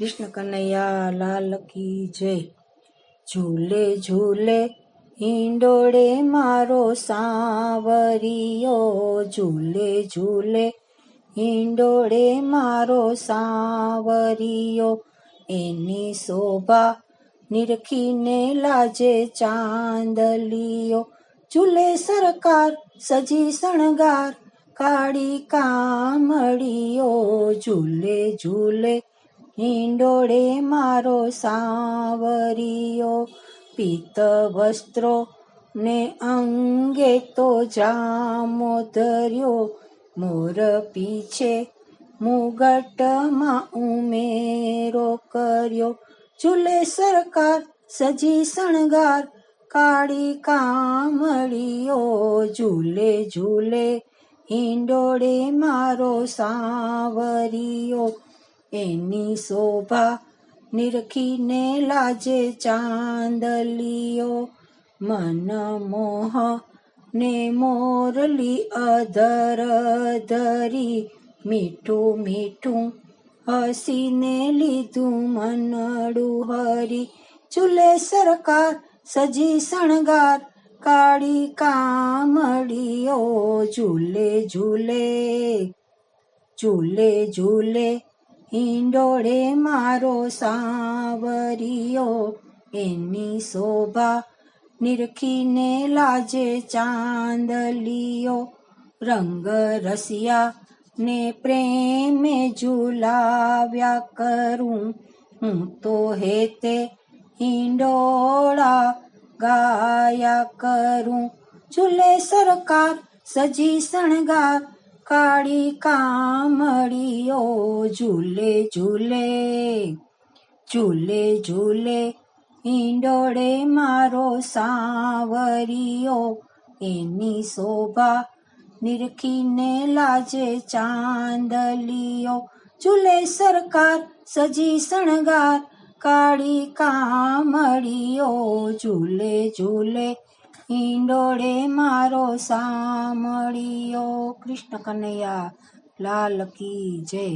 કૃષ્ણ કનૈયા, લાલ કી જય. ઝૂલે ઝૂલે, હિંડોળે મારો સાવરિયો. ઝૂલે ઝૂલે, હિંડોળે મારો સાવરિયો. એની શોભા નિરખીને લાજે ચાંદલિયો. ઝૂલે સરકાર, સજી શણગાર, કાળી કામળીઓ ઝૂલે ઝૂલે હિંડોળે મારો સાવરિયો પિત્ત વસ્ત્રો ને અંગે તો જામો ધર્યો. મોર પીછે મુગટમાં ઉમેરો કર્યો. ઝૂલે સરકાર, સજી શણગાર, કાળી કામળીઓ. ઝૂલે ઝૂલે, હિંડોળે મારો સાવરિયો એની શોભા નિરખીને લાજે ચાંદલીઓ મન મોહ ને મોરલી અધર ધરી. મીઠું મીઠું હસીને લીધું મનડું હરી. ચૂલે સરકાર, સજી શણગાર, કાળી કામડીઓ ઝૂલે ઝૂલે ઝૂલે ઝૂલે હિંડોળે મારો સાવરિયો, એની શોભા નિરખીને લાજે ચાંદલિયો. રંગ રસિયા ને પ્રેમે ઝુલાવ્યા કરું, હું તો હેતે હિંડોળા ગાયા કરું. ઝૂલે સરકાર સજી શણગાર કાળી કામળીઓ ઝૂલે ઝૂલે ઝૂલે ઝૂલે. ઈંડોળે મારો સાવરિયો, એની શોભા નિરખીને લાજે ચાંદલીઓ ઝૂલે સરકાર, સજી શણગાર, કાળી કામળીઓ ઝૂલે ઝૂલે. હિંડોળે મારો સામળિયો કૃષ્ણ કનૈયા લાલ કી જય.